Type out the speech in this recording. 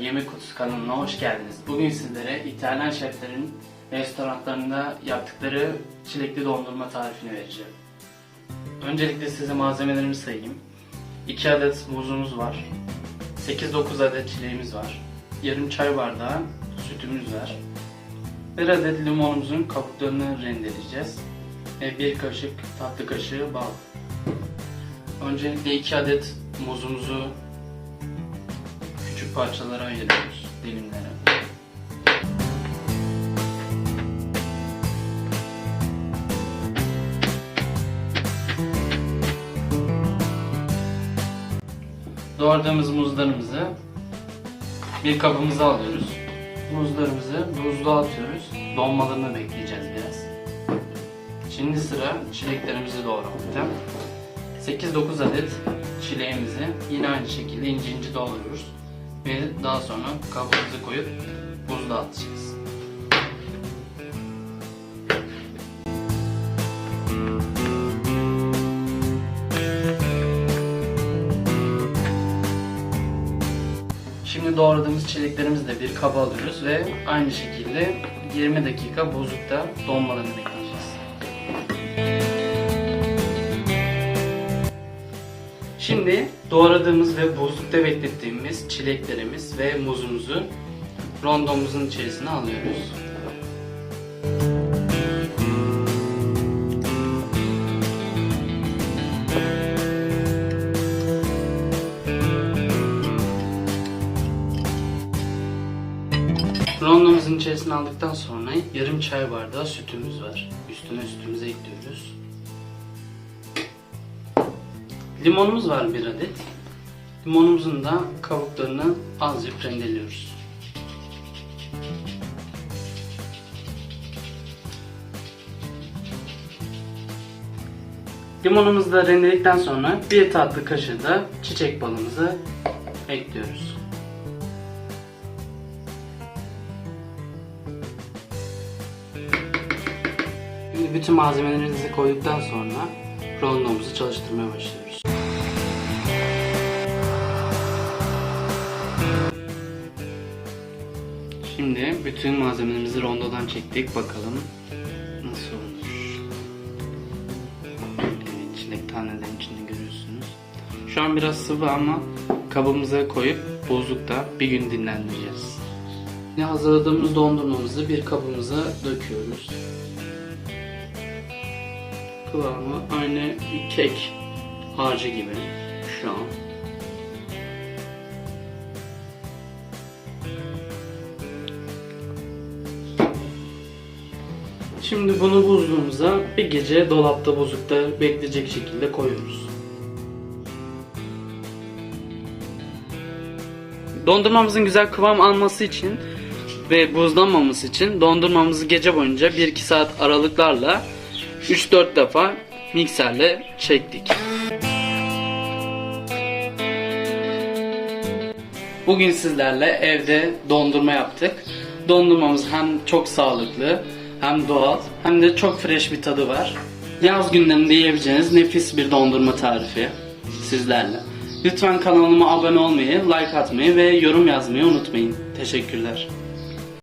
Yemek Kutusu kanalına hoş geldiniz. Bugün sizlere İtalyan şeflerin restoranlarında yaptıkları çilekli dondurma tarifini vereceğim. Öncelikle size malzemelerimi sayayım. 2 adet muzumuz var. 8-9 adet çileğimiz var. Yarım çay bardağı sütümüz var. 1 adet limonumuzun kabuklarını rendeleyeceğiz. Ve 1 kaşık tatlı kaşığı bal. Öncelikle 2 adet muzumuzu küçük parçalara ayırıyoruz dilimlere. Doğradığımız muzlarımızı bir kabımıza alıyoruz. Muzlarımızı buzluğa atıyoruz. Donmalarını bekleyeceğiz biraz. Şimdi sıra çileklerimizi doğramakta. 8-9 adet çileğimizi yine aynı şekilde ince ince doğruyoruz. Ve daha sonra kabımıza koyup buzluğa atacağız. Şimdi doğradığımız çileklerimizi de bir kaba alıyoruz ve aynı şekilde 20 dakika buzlukta donmalarını bekleyeceğiz. Şimdi doğradığımız ve buzlukta beklettiğimiz çileklerimiz ve muzumuzu rondomuzun içerisine alıyoruz. Rondomuzun içerisine aldıktan sonra yarım çay bardağı sütümüz var. Üstüne sütümüzü ekliyoruz. Limonumuz var bir adet. Limonumuzun da kabuklarını azıcık rendeliyoruz. Limonumuzu da rendeledikten sonra bir tatlı kaşığı da çiçek balımızı ekliyoruz. Şimdi bütün malzemelerimizi koyduktan sonra rondomuzu çalıştırmaya başlıyoruz. Şimdi bütün malzemelerimizi rondodan çektik. Bakalım nasıl olmuş. Evet, çilek tanelerin içinde görüyorsunuz. Şu an biraz sıvı ama kabımıza koyup buzlukta bir gün dinlendireceğiz. Yine hazırladığımız dondurmamızı bir kabımıza döküyoruz. Kıvamı aynı bir kek harcı gibi şu an. Şimdi bunu buzluğumuza bir gece dolapta buzlukta bekleyecek şekilde koyuyoruz. Dondurmamızın güzel kıvam alması için ve buzlanmaması için dondurmamızı gece boyunca 1-2 saat aralıklarla 3-4 defa mikserle çektik. Bugün sizlerle evde dondurma yaptık. Dondurmamız hem çok sağlıklı, hem doğal, hem de çok fresh bir tadı var. Yaz günlerinde yiyebileceğiniz nefis bir dondurma tarifi sizlerle. Lütfen kanalıma abone olmayı, like atmayı ve yorum yazmayı unutmayın. Teşekkürler.